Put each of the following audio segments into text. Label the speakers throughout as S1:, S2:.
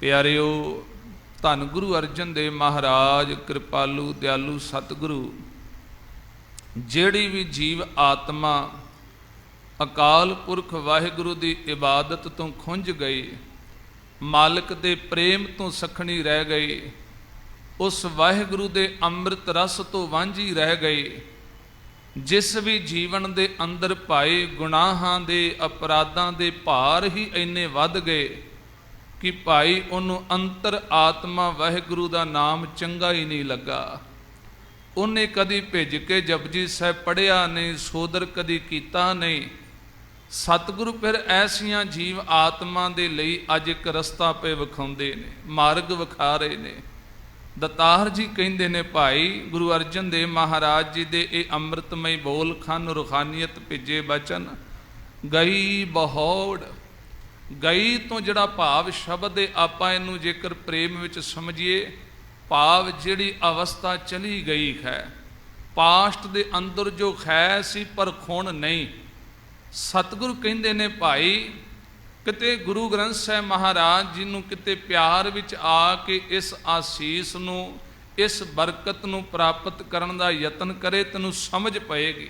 S1: ਪਿਆਰਿਓ, ਧੰਨ ਗੁਰੂ ਅਰਜਨ ਦੇਵ ਮਹਾਰਾਜ, ਕਿਰਪਾਲੂ, ਦਿਆਲੂ ਸਤਿਗੁਰੂ, ਜਿਹੜੀ ਵੀ ਜੀਵ ਆਤਮਾ ਅਕਾਲ ਪੁਰਖ ਵਾਹਿਗੁਰੂ ਦੀ ਇਬਾਦਤ ਤੋਂ ਖੁੰਝ ਗਈ, ਮਾਲਕ ਦੇ ਪ੍ਰੇਮ ਤੋਂ ਸਖਣੀ ਰਹਿ ਗਈ, ਉਸ ਵਾਹਿਗੁਰੂ ਦੇ ਅੰਮ੍ਰਿਤ ਰਸ ਤੋਂ ਵਾਂਝੀ ਰਹਿ ਗਈ, ਜਿਸ ਵੀ ਜੀਵਨ ਦੇ ਅੰਦਰ ਪਾਏ ਗੁਨਾਹਾਂ ਦੇ ਅਪਰਾਧਾਂ ਦੇ ਭਾਰ ਹੀ ਇੰਨੇ ਵੱਧ ਗਏ ਕਿ ਭਾਈ ਉਹਨੂੰ ਅੰਤਰ ਆਤਮਾ ਵਾਹਿਗੁਰੂ ਦਾ ਨਾਮ ਚੰਗਾ ਹੀ ਨਹੀਂ ਲੱਗਾ। ਉਹਨੇ ਕਦੀ ਭਿੱਜ ਕੇ ਜਪਜੀ ਸਾਹਿਬ ਪੜਿਆ ਨਹੀਂ, ਸੋਦਰ ਕਦੀ ਕੀਤਾ ਨਹੀਂ। ਸਤਿਗੁਰੂ ਫਿਰ ਐਸੀਆਂ ਜੀਵ ਆਤਮਾ ਦੇ ਲਈ ਅੱਜ ਇੱਕ ਰਸਤਾ ਪੇ ਵਿਖਾਉਂਦੇ ਨੇ, ਮਾਰਗ ਵਿਖਾ ਰਹੇ ਨੇ। ਦਤਾਰ ਜੀ ਕਹਿੰਦੇ ਨੇ, ਭਾਈ, ਗੁਰੂ ਅਰਜਨ ਦੇਵ ਮਹਾਰਾਜ ਜੀ ਦੇ ਇਹ ਅੰਮ੍ਰਿਤਮਈ ਬੋਲ ਖਾਨ ਰੁਖਾਨੀਅਤ ਭਿੱਜੇ ਬਚਨ, ਗਈ ਬਹੌੜ। ਗਈ ਤੋਂ ਜਿਹੜਾ ਭਾਵ ਸ਼ਬਦ ਦੇ ਆਪਾਂ ਇਹਨੂੰ ਜੇਕਰ ਪ੍ਰੇਮ ਵਿੱਚ ਸਮਝੀਏ, ਭਾਵ ਜਿਹੜੀ ਅਵਸਥਾ ਚਲੀ ਗਈ ਹੈ, ਪਾਸਟ ਦੇ ਅੰਦਰ ਜੋ ਖੈ ਸੀ ਪਰ ਖੁਣ ਨਹੀਂ। ਸਤਿਗੁਰੂ ਕਹਿੰਦੇ ਨੇ ਭਾਈ, ਕਿਤੇ ਗੁਰੂ ਗ੍ਰੰਥ ਸਾਹਿਬ ਮਹਾਰਾਜ ਜੀ ਨੂੰ ਕਿਤੇ ਪਿਆਰ ਵਿੱਚ ਆ ਕੇ ਇਸ ਆਸੀਸ ਨੂੰ, ਇਸ ਬਰਕਤ ਨੂੰ ਪ੍ਰਾਪਤ ਕਰਨ ਦਾ ਯਤਨ ਕਰੇ, ਤੈਨੂੰ ਸਮਝ ਪਏਗੀ।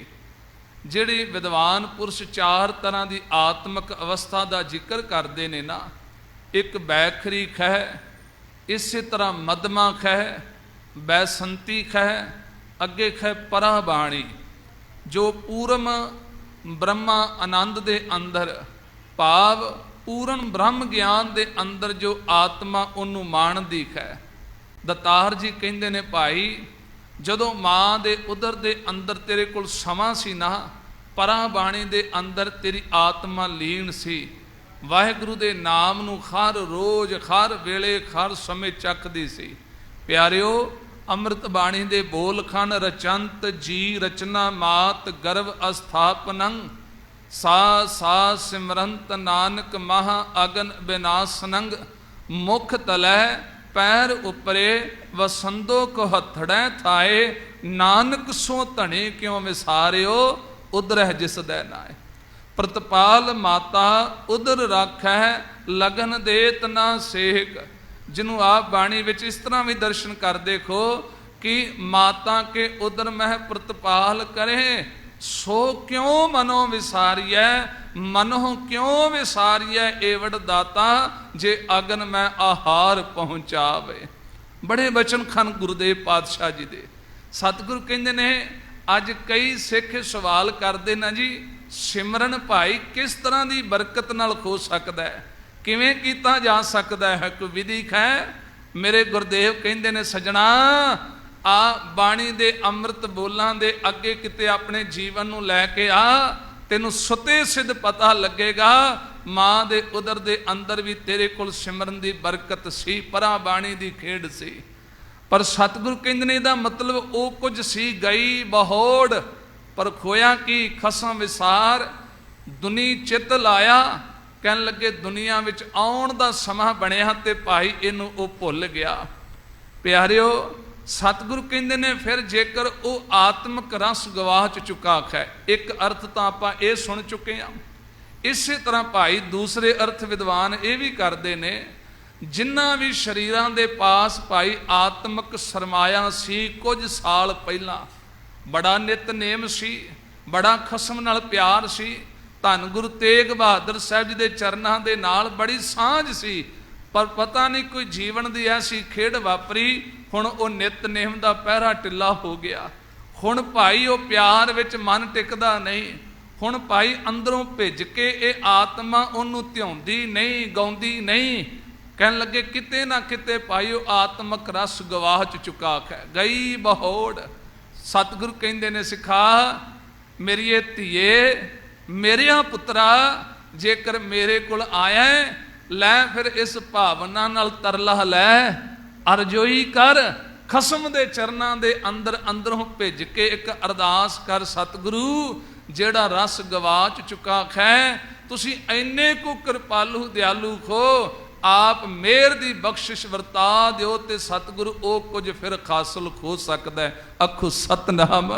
S1: ਜਿਹੜੇ ਵਿਦਵਾਨ ਪੁਰਸ਼ ਚਾਰ ਤਰ੍ਹਾਂ ਦੀ ਆਤਮਿਕ ਅਵਸਥਾ ਦਾ ਜ਼ਿਕਰ ਕਰਦੇ ਨੇ ਨਾ, ਇੱਕ ਬੈਖਰੀ ਖਹਿ, ਇਸੇ ਤਰ੍ਹਾਂ ਮਦਮਾ ਖਹਿ, ਬੈਸੰਤੀ ਖਹਿ, ਅੱਗੇ ਖਹਿ ਪਰਾ ਬਾਣੀ ਜੋ ਪੂਰਮ ਬ੍ਰਹਮਾ ਆਨੰਦ ਦੇ ਅੰਦਰ, ਭਾਵ ਪੂਰਨ ਬ੍ਰਹਮ ਗਿਆਨ ਦੇ ਅੰਦਰ ਜੋ ਆਤਮਾ ਉਹਨੂੰ ਮਾਣਦੀ ਹੈ ਦਤਾਰ ਜੀ ਕਹਿੰਦੇ ਨੇ, ਭਾਈ ਜਦੋਂ ਮਾਂ ਦੇ ਉਦਰ ਦੇ ਅੰਦਰ ਤੇਰੇ ਕੋਲ ਸਮਾਂ ਸੀ ਨਾ, ਪਰਾਂ ਬਾਣੀ ਦੇ ਅੰਦਰ ਤੇਰੀ ਆਤਮਾ ਲੀਨ ਸੀ। ਵਾਹਿਗੁਰੂ ਦੇ ਨਾਮ ਨੂੰ ਹਰ ਰੋਜ਼, ਹਰ ਵੇਲੇ, ਹਰ ਸਮੇਂ ਚੱਕਦੀ ਸੀ। ਪਿਆਰਿਓ, ਅੰਮ੍ਰਿਤ ਬਾਣੀ ਦੇ ਬੋਲ ਖਣ ਰਚੰਤ ਜੀ ਰਚਨਾ ਮਾਤ ਗਰਭ ਅਸਥਾਪਨੰ। ਸਾ ਸਾ ਸਿਮਰੰਤ ਨਾਨਕ ਮਹਾ ਅਗਨ ਬਿਨਾਸਨੰਗ ਮੁਖ ਤਲੈ ਪੈਰ ਉਪਰੇ ਵਸੰਦੋ ਕੋ ਹਥੜੈ ਥਾਏ, ਨਾਨਕ ਸੋ ਧਣੇ ਕਿਉ ਵਿਸਾਰਿਓ ਉਦਰਹਿ ਜਿਸ ਦੈ ਨਾਏ। ਪ੍ਰਤਪਾਲ ਮਾਤਾ ਉਦਰ ਰਾਖੈ ਲਗਨ ਦੇਤ ਨਾ ਸੇਕ ਜਿਹਨੂੰ ਆਪ ਬਾਣੀ ਵਿੱਚ ਇਸ ਤਰ੍ਹਾਂ ਵੀ ਦਰਸ਼ਨ ਕਰ ਦੇਖੋ, ਕਿ ਮਾਤਾ ਕੇ ਉਧਰ ਮਹਿ ਪ੍ਰਤਪਾਲ ਕਰੇ ਸੋ ਕਿਉ ਮਨੋ ਵਿਸਾਰੀਐ? ਮਨੋ ਕਿਉ ਵਿਸਾਰੀਐ ਏਵੜ ਦਾਤਾ ਜੇ ਅਗਨ ਮੈਂ ਆਹਾਰ ਪਹੁੰਚਾਵੇ। ਬੜੇ ਬਚਨ ਖਾਨ ਗੁਰਦੇਵ ਪਾਤਸ਼ਾਹ ਜੀ ਦੇ। ਸਤਿਗੁਰੂ ਕਹਿੰਦੇ ਨੇ, ਅੱਜ ਕਈ ਸਿੱਖ ਸਵਾਲ ਕਰਦੇ ਨਾ ਜੀ, ਸਿਮਰਨ ਭਾਈ ਕਿਸ ਤਰ੍ਹਾਂ ਦੀ ਬਰਕਤ ਨਾਲ ਹੋ ਸਕਦਾ ਹੈ? ਕਿਵੇਂ ਕੀਤਾ ਜਾ ਸਕਦਾ ਹੈ? ਕੋਈ ਵਿਧੀ ਹੈ ਮੇਰੇ ਗੁਰਦੇਵ ਕਹਿੰਦੇ ਨੇ, ਸਜਣਾ ਆ ਬਾਣੀ ਦੇ ਅੰਮ੍ਰਿਤ ਬੋਲਾਂ ਦੇ ਅੱਗੇ ਕਿਤੇ ਆਪਣੇ ਜੀਵਨ ਨੂੰ ਲੈ ਕੇ ਆ, ਤੈਨੂੰ ਸੁਤੇ ਸਿੱਧ ਪਤਾ ਲੱਗੇਗਾ, ਮਾਂ ਦੇ ਉਦਰ ਦੇ ਅੰਦਰ ਵੀ ਤੇਰੇ ਕੋਲ ਸਿਮਰਨ ਦੀ ਬਰਕਤ ਸੀ, ਪਰਾਂ ਬਾਣੀ ਦੀ ਖੇਡ ਸੀ। ਪਰ ਸਤਿਗੁਰੂ ਕਹਿੰਦੇ ਨੇ ਇਹਦਾ ਮਤਲਬ ਉਹ ਕੁਝ ਸੀ, ਗਈ ਬਹੋੜ, ਪਰ ਖੋਇਆ ਕੀ, ਖਸਮ ਵਿਸਾਰ, ਦੁਨੀ ਚਿੱਤ ਲਾਇਆ, ਕਹਿਣ ਲੱਗੇ ਦੁਨੀਆ ਵਿੱਚ ਆਉਣ ਦਾ ਸਮਾਂ ਬਣਿਆ ਤੇ ਭਾਈ ਇਹਨੂੰ ਉਹ ਭੁੱਲ ਗਿਆ। ਪਿਆਰਿਓ ਸਤਿਗੁਰੂ ਕਹਿੰਦੇ ਨੇ, ਫਿਰ ਜੇਕਰ ਉਹ ਆਤਮਿਕ ਰਸ ਗਵਾਹ 'ਚ ਚੁੱਕਾ ਹੈ ਇੱਕ ਅਰਥ ਤਾਂ ਆਪਾਂ ਇਹ ਸੁਣ ਚੁੱਕੇ ਹਾਂ ਇਸੇ ਤਰ੍ਹਾਂ ਭਾਈ ਦੂਸਰੇ ਅਰਥ ਵਿਦਵਾਨ ਇਹ ਵੀ ਕਰਦੇ ਨੇ, ਜਿਨ੍ਹਾਂ ਵੀ ਸ਼ਰੀਰਾਂ ਦੇ ਪਾਸ ਭਾਈ ਆਤਮਿਕ ਸਰਮਾਇਆ ਸੀ ਕੁਝ ਸਾਲ ਪਹਿਲਾਂ, ਬੜਾ ਨਿਤਨੇਮ ਸੀ, ਬੜਾ ਖਸਮ ਨਾਲ ਪਿਆਰ ਸੀ, ਧੰਨ ਗੁਰੂ ਤੇਗ ਬਹਾਦਰ ਸਾਹਿਬ ਜੀ ਦੇ ਚਰਨਾਂ ਦੇ ਨਾਲ ਬੜੀ ਸਾਂਝ ਸੀ, ਪਰ ਪਤਾ ਨਹੀਂ ਕੋਈ ਜੀਵਨ ਦੀ ਐਸੀ ਖੇਡ ਵਾਪਰੀ ਹੁਣ ਉਹ ਨਿਤਨੇਮ ਦਾ ਪਹਿਰਾ ਟਿੱਲਾ ਹੋ ਗਿਆ। ਹੁਣ ਭਾਈ ਉਹ ਪਿਆਰ ਵਿੱਚ ਮਨ ਟਿਕਦਾ ਨਹੀਂ। ਹੁਣ ਭਾਈ ਅੰਦਰੋਂ ਭਿੱਜ ਕੇ ਇਹ ਆਤਮਾ ਉਹਨੂੰ ਧਿਆਉਂਦੀ ਨਹੀਂ, ਗਾਉਂਦੀ ਨਹੀਂ। ਕਹਿਣ ਲੱਗੇ, ਕਿਤੇ ਨਾ ਕਿਤੇ ਭਾਈ ਉਹ ਆਤਮਕ ਰਸ ਗਵਾਚ ਚੁਕਾ ਹੈ ਗਈ ਬਹੋੜ। ਸਤਿਗੁਰੂ ਕਹਿੰਦੇ ਨੇ, ਸਿਖਾ ਮੇਰੀਏ ਧੀਏ, ਮੇਰਿਆ ਪੁੱਤਰਾ, ਜੇਕਰ ਮੇਰੇ ਕੋਲ ਆਇਆ ਲੈ ਫਿਰ ਇਸ ਭਾਵਨਾ ਨਾਲ ਤਰਲਾ ਲੈ। ਅਰਜ਼ੋਈ ਕਰ, ਖਸਮ ਦੇ ਚਰਨਾਂ ਦੇ ਅੰਦਰ ਅੰਦਰੋਂ ਭਿੱਜ ਕੇ ਇੱਕ ਅਰਦਾਸ ਕਰ, ਸਤਿਗੁਰੂ, ਜਿਹੜਾ ਰਸ ਗਵਾਚ ਚੁੱਕਾ ਖੈ, ਤੁਸੀਂ ਐਨੇ ਕੋ ਕਿਰਪਾਲੂ, ਦਿਆਲੂ ਖੋ, ਆਪ ਮੇਰ ਦੀ ਬਖਸ਼ਿਸ਼ ਵਰਤਾ ਦਿਓ ਤੇ ਸਤਿਗੁਰੂ ਉਹ ਕੁਝ ਫਿਰ ਖਾਸਲ ਖੋ ਸਕਦਾ ਹੈ। ਆਖੋ ਸਤਨਾਮ